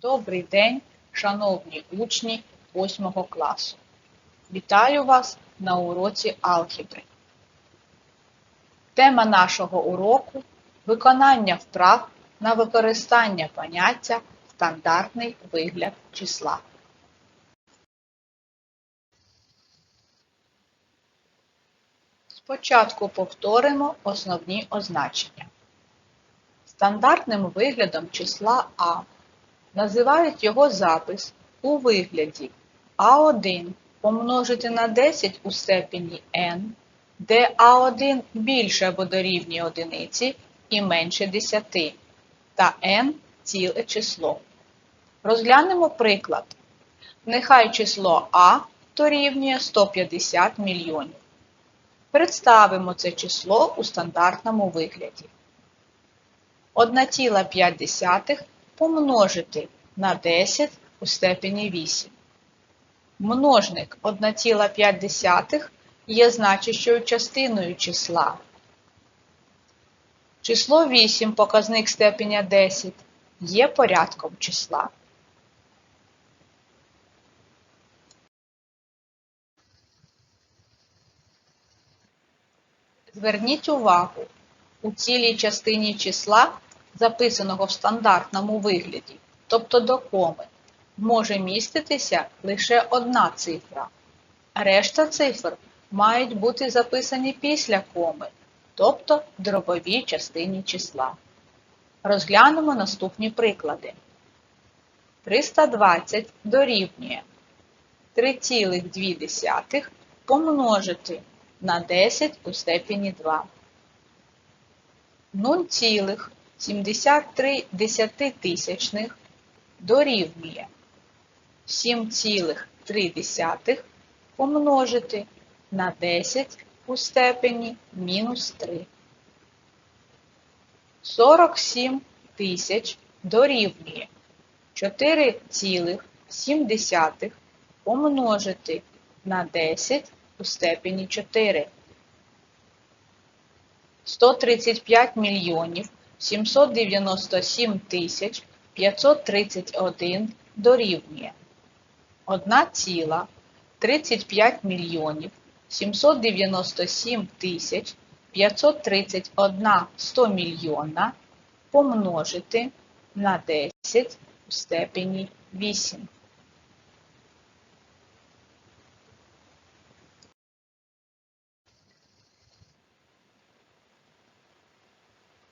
Добрий день, шановні учні 8 класу. Вітаю вас на уроці алгебри. Тема нашого уроку виконання вправ на використання поняття стандартний вигляд числа. Спочатку повторимо основні означення. Стандартним виглядом числа А називають його запис у вигляді А1 помножити на 10 у степені n, де А1 більше або дорівнює одиниці і менше 10, та n ціле число. Розглянемо приклад. Нехай число А дорівнює 150 мільйонів. Представимо це число у стандартному вигляді. 1,5 помножити на 10 у степені 8. Множник 1,5 є значущою частиною числа. Число 8, показник степеня 10, є порядком числа. Зверніть увагу, у цілій частині числа, записаного в стандартному вигляді, тобто до коми, може міститися лише одна цифра. Решта цифр мають бути записані після коми, тобто в дробовій частині числа. Розглянемо наступні приклади. 320 дорівнює 3,2 помножити на 10 у степені 2. 0,73 тисячних дорівнює 7,3 помножити на 10 у степені мінус 3. 47 тисяч дорівнює 4,7 помножити на 10 у степені 4. 135 мільйонів 797 тисяч 531 дорівнює 1,35 мільйонів 797 тисяч 531 100 мільйона помножити на 10 у степені 8.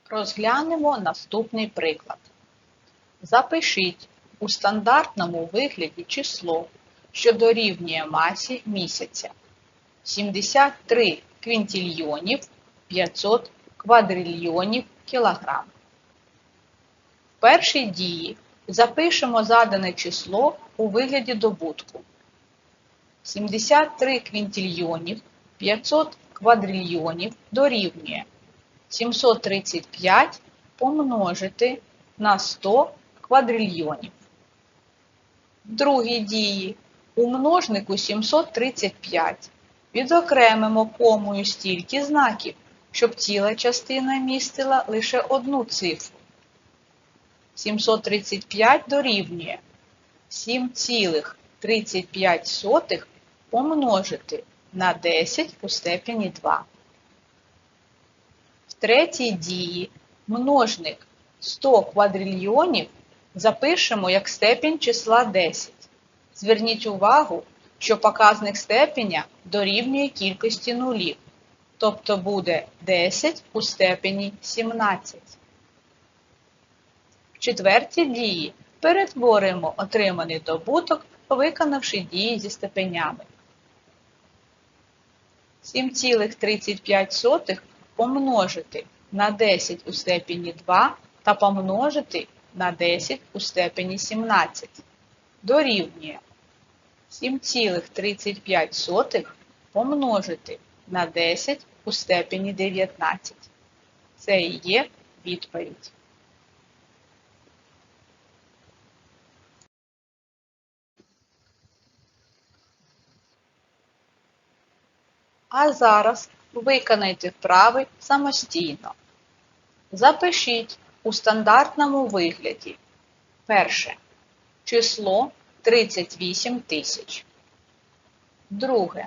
Розглянемо наступний приклад. Запишіть у стандартному вигляді число, що дорівнює масі місяця 73 квінтільйонів 500 квадрильйонів кілограм. В першій дії запишемо задане число у вигляді добутку. 73 квінтильйонів 500 квадрильйонів дорівнює 735 помножити на 100 квадрильйонів. В другій дії у множнику 735 відокремимо комою стільки знаків, щоб ціла частина містила лише одну цифру. 735 дорівнює 7,35 помножити на 10 у степені 2. Третій дії множник 100 квадрильйонів запишемо як степінь числа 10. Зверніть увагу, що показник степеня дорівнює кількості нулів, тобто буде 10 у степені 17. В четвертій дії перетворимо отриманий добуток, виконавши дії зі степенями. 7,35 помножити на 10 у степені 2 та помножити на 10 у степені 17 дорівнює 7,35 помножити на 10 у степені 19. Це і є відповідь. А зараз виконайте вправи самостійно. Запишіть у стандартному вигляді. Перше. число 38 тисяч. Друге.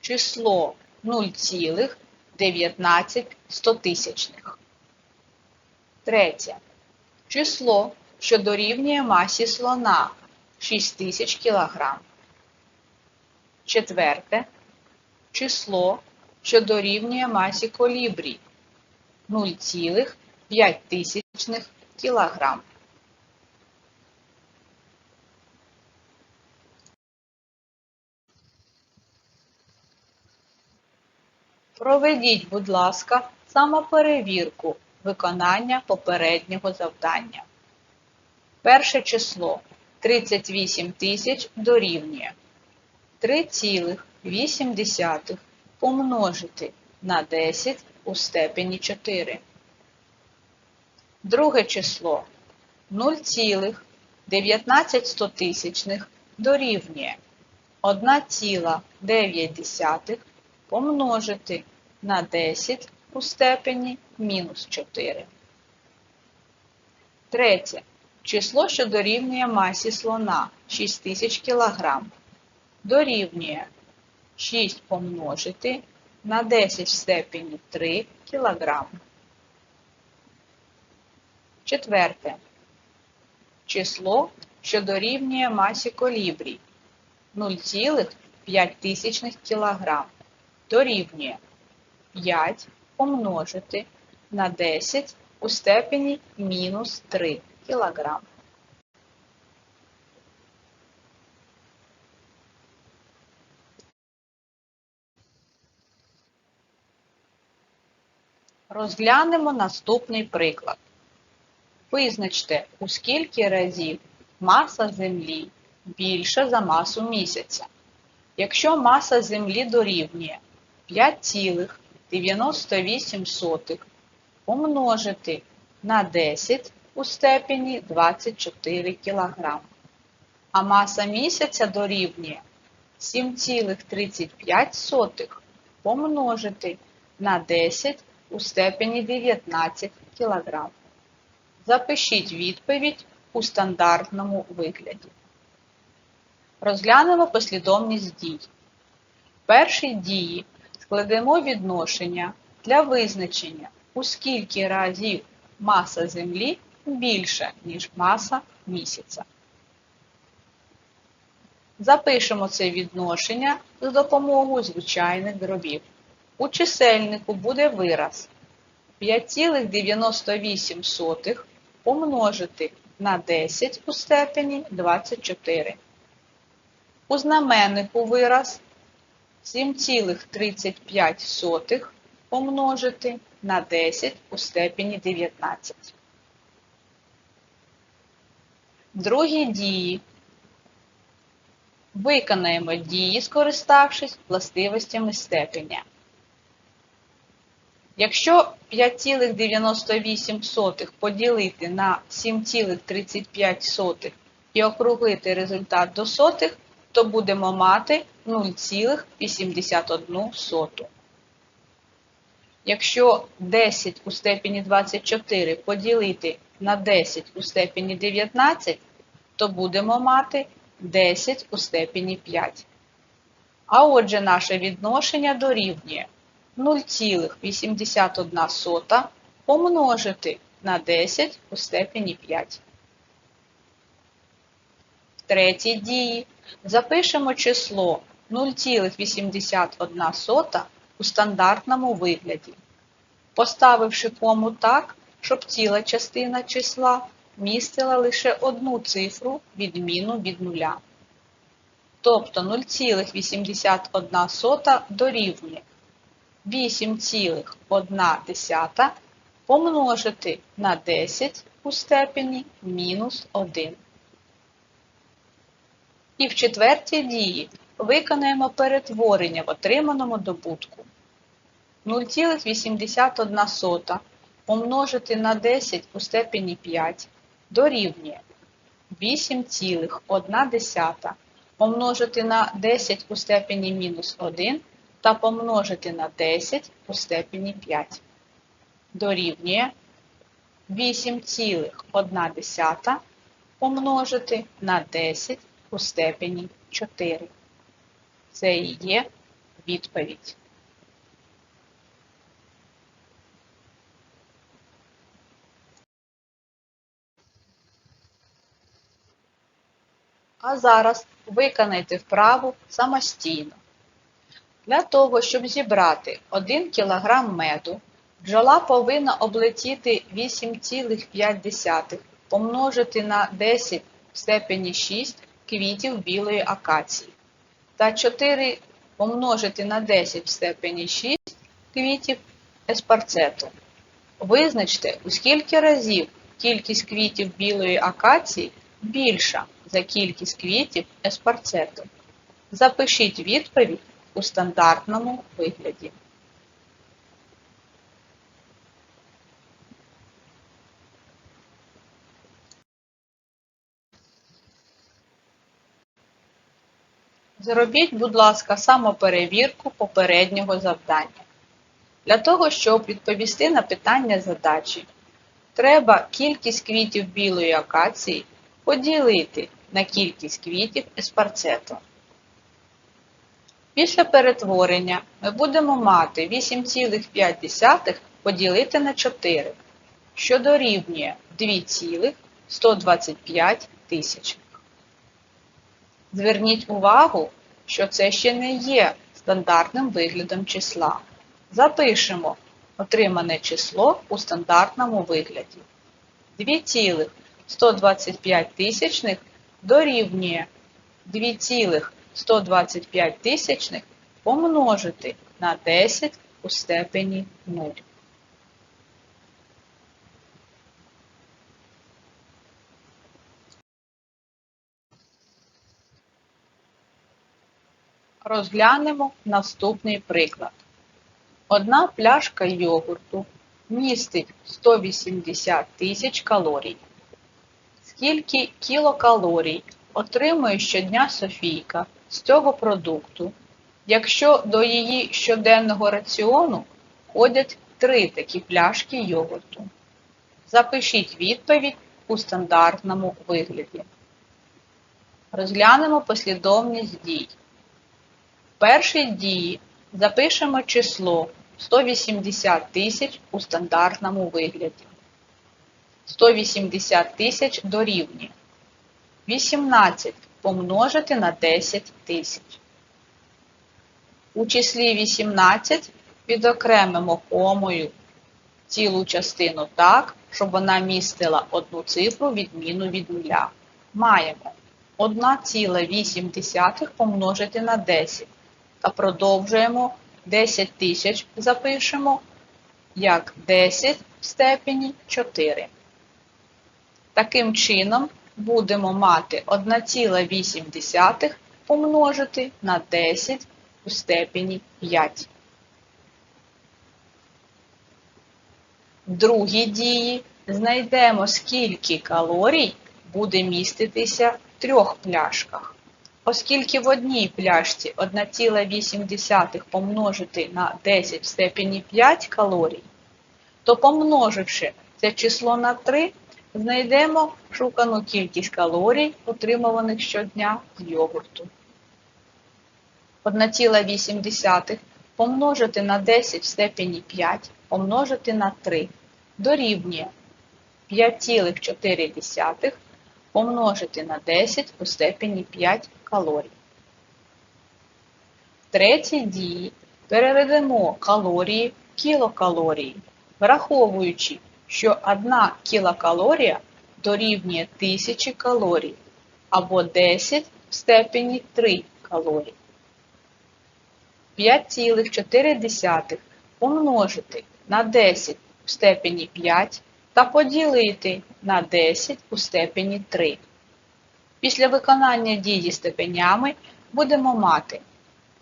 Число 0,19 стотисячних. Третє. Число, що дорівнює масі слона 6000 кг. Четверте. Число, що дорівнює масі колібрі 0,5 кг. Проведіть, будь ласка, самоперевірку виконання попереднього завдання. Перше число 38 тисяч дорівнює 3,8 помножити на 10 у степені 4. Друге число 0,19 дорівнює 1,9 помножити на 10 у степені мінус 4. Третє. Число, що дорівнює масі слона 6000 кг, дорівнює 6 помножити на 10 в степені 3 кг. Четверте. Число, що дорівнює масі колібрі 0,5 кг, дорівнює 5 помножити на 10 у степені мінус 3 кг. Розглянемо наступний приклад. Визначте, у скільки разів маса Землі більша за масу місяця. Якщо маса Землі дорівнює 5,98 помножити на 10 у степені 24 кг, а маса місяця дорівнює 7,35 помножити на 10 у степені 19 кг. Запишіть відповідь у стандартному вигляді. Розглянемо послідовність дій. В першій дії складемо відношення для визначення, у скільки разів маса Землі більша, ніж маса місяця. Запишемо це відношення з допомогою звичайних дробів. У чисельнику буде вираз 5,98 помножити на 10 у степені 24. У знаменнику вираз 7,35 помножити на 10 у степені 19. Другі дії. Виконаємо дії, скориставшись властивостями степеня. Якщо 5,98 поділити на 7,35 і округлити результат до сотих, то будемо мати 0,81. Якщо 10 у степені 24 поділити на 10 у степені 19, то будемо мати 10 у степені 5. А отже, наше відношення дорівнює 0,81 помножити на 10 у степені 5. В третій дії запишемо число 0,81 у стандартному вигляді, поставивши кому так, щоб ціла частина числа містила лише одну цифру відміну від нуля. Тобто 0,81 дорівнює 8,1 помножити на 10 у степені мінус 1. І в четвертій дії виконаємо перетворення в отриманому добутку. 0,81 помножити на 10 у степені 5 дорівнює 8,1 помножити на 10 у степені мінус 1 та помножити на 10 у степені 5. Дорівнює 8,1 помножити на 10 у степені 4. Це і є відповідь. А зараз виконайте вправу самостійно. Для того, щоб зібрати 1 кг меду, бджола повинна облетіти 8,5 помножити на 10 в степені 6 квітів білої акації та 4 помножити на 10 в степені 6 квітів еспарцету. Визначте, у скільки разів кількість квітів білої акації більша за кількість квітів еспарцету. Запишіть відповідь у стандартному вигляді. Зробіть, будь ласка, самоперевірку попереднього завдання. Для того, щоб відповісти на питання задачі, треба кількість квітів білої акації поділити на кількість квітів еспарцету. Після перетворення ми будемо мати 8,5 поділити на 4, що дорівнює 2,125 тисяч. Зверніть увагу, що це ще не є стандартним виглядом числа. Запишемо отримане число у стандартному вигляді. 2,125 тисячних дорівнює 2,125 тисячних помножити на 10 у степені 0. Розглянемо наступний приклад. Одна пляшка йогурту містить 180 тисяч калорій. Скільки кілокалорій отримує щодня Софійка з цього продукту, якщо до її щоденного раціону входять три такі пляшки йогурту? Запишіть відповідь у стандартному вигляді. Розглянемо послідовність дій. В першій дії запишемо число 180 тисяч у стандартному вигляді. 180 тисяч дорівнює 18 помножити на 10 тисяч. У числі 18 відокремимо комою цілу частину так, щоб вона містила одну цифру відміну від нуля. Маємо 1,8 помножити на 10 та продовжуємо 10 тисяч запишемо як 10 в степені 4. Таким чином будемо мати 1,8 помножити на 10 у степені 5. В другій дії знайдемо, скільки калорій буде міститися в трьох пляшках. Оскільки в одній пляшці 1,8 помножити на 10 в степені 5 калорій, то помноживши це число на 3, знайдемо шукану кількість калорій, отримуваних щодня з йогурту. 1,8 помножити на 10 в степені 5 помножити на 3 дорівнює 5,4 помножити на 10 у степені 5 калорій. В третій дії переведемо калорії в кілокалорії, враховуючи, що 1 кілокалорія дорівнює 1000 калорій або 10 в степені 3 калорій. 5,4 помножити на 10 в степені 5 та поділити на 10 у степені 3. Після виконання дії степенями будемо мати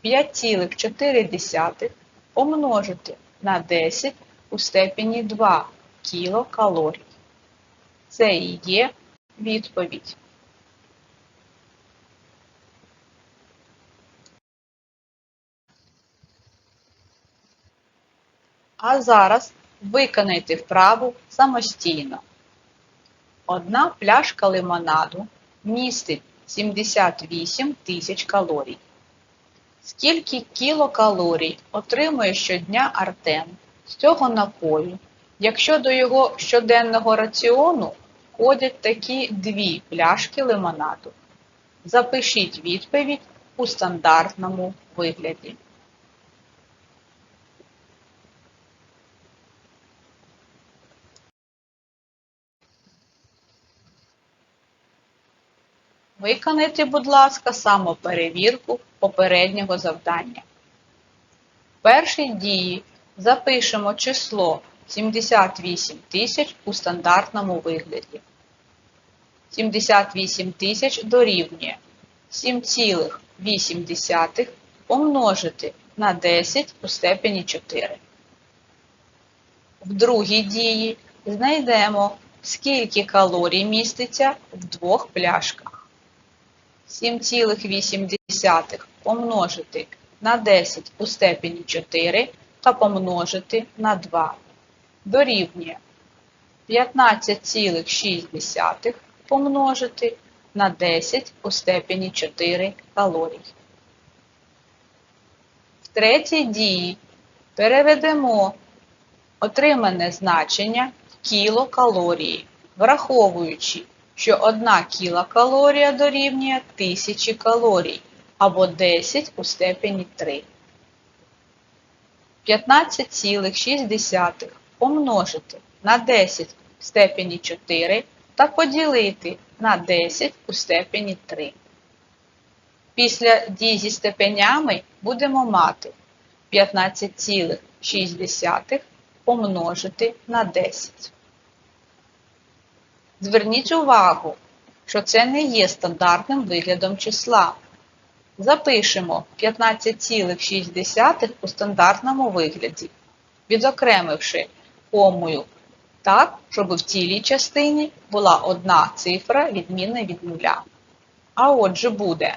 5,4 помножити на 10 у степені 2 кілокалорій. Це і є відповідь. А зараз виконайте вправу самостійно. Одна пляшка лимонаду містить 78 тисяч калорій. Скільки кілокалорій отримує щодня Артем з цього напою, якщо до його щоденного раціону входять такі дві пляшки лимонаду? Запишіть відповідь у стандартному вигляді. Виконайте, будь ласка, самоперевірку попереднього завдання. В першій дії запишемо число 78 тисяч у стандартному вигляді. 78 тисяч дорівнює 7,8 помножити на 10 у степені 4. В другій дії знайдемо, скільки калорій міститься в двох пляшках. 7,8 помножити на 10 у степені 4 та помножити на 2 дорівнює 15,6 помножити на 10 у степені 4 калорій. В третій дії переведемо отримане значення кілокалорії, враховуючи, що 1 кілокалорія дорівнює 1000 калорій або 10 у степені 3. 15,6 помножити на 10 в степені 4 та поділити на 10 у степені 3. Після дій зі степенями будемо мати 15,6 помножити на 10. Зверніть увагу, що це не є стандартним виглядом числа. Запишемо 15,6 у стандартному вигляді, відокремивши комою так, щоб в цілій частині була одна цифра відмінна від нуля. А отже буде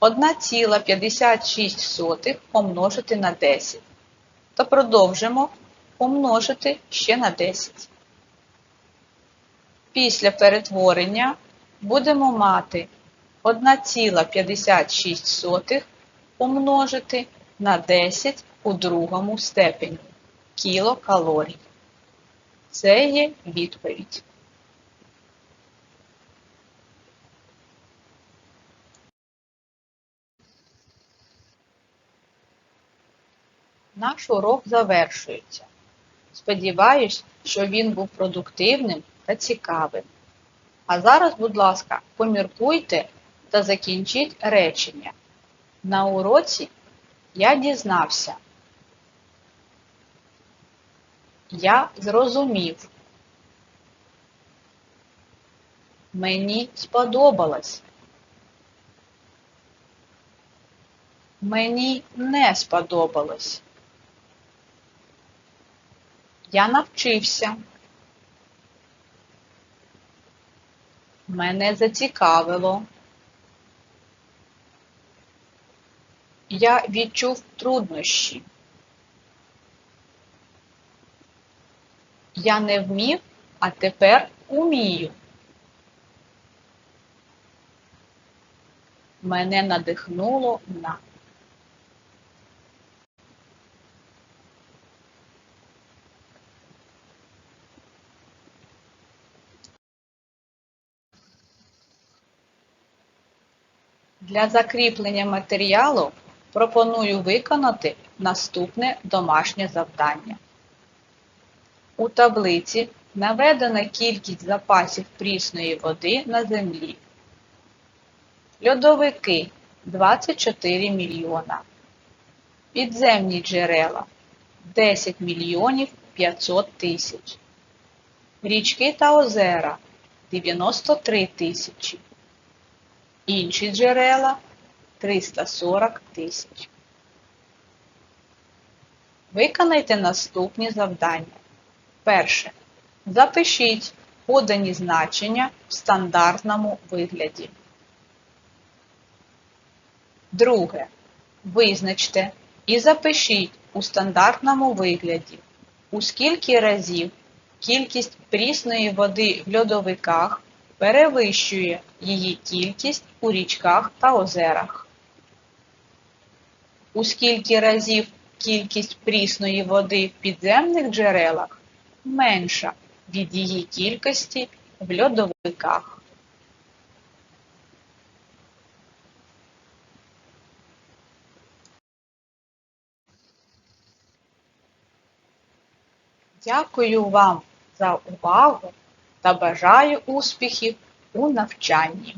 1,56 помножити на 10. Та продовжимо помножити ще на 10. Після перетворення будемо мати 1,56 помножити на 10 у другому степені кілокалорій. Це є відповідь. Наш урок завершується. Сподіваюсь, що він був продуктивним та цікавим. А зараз, будь ласка, поміркуйте та закінчіть речення. На уроці я дізнався. Я зрозумів. Мені сподобалось. Мені не сподобалось. Я навчився. Мене зацікавило. Я відчув труднощі. Я не вмів, а тепер умію. Мене надихнуло на. Для закріплення матеріалу пропоную виконати наступне домашнє завдання. У таблиці наведена кількість запасів прісної води на землі. Льодовики 24 мільйона. Підземні джерела 10 мільйонів 500 тисяч. Річки та озера 93 тисячі. Інші джерела 340 тисяч. Виконайте наступні завдання. Перше. Запишіть подані значення в стандартному вигляді. Друге. Визначте і запишіть у стандартному вигляді, у скільки разів кількість прісної води в льодовиках перевищує її кількість у річках та озерах? У скільки разів кількість прісної води в підземних джерелах менша від її кількості в льодовиках? Дякую вам за увагу та бажаю успіхів у навчанні.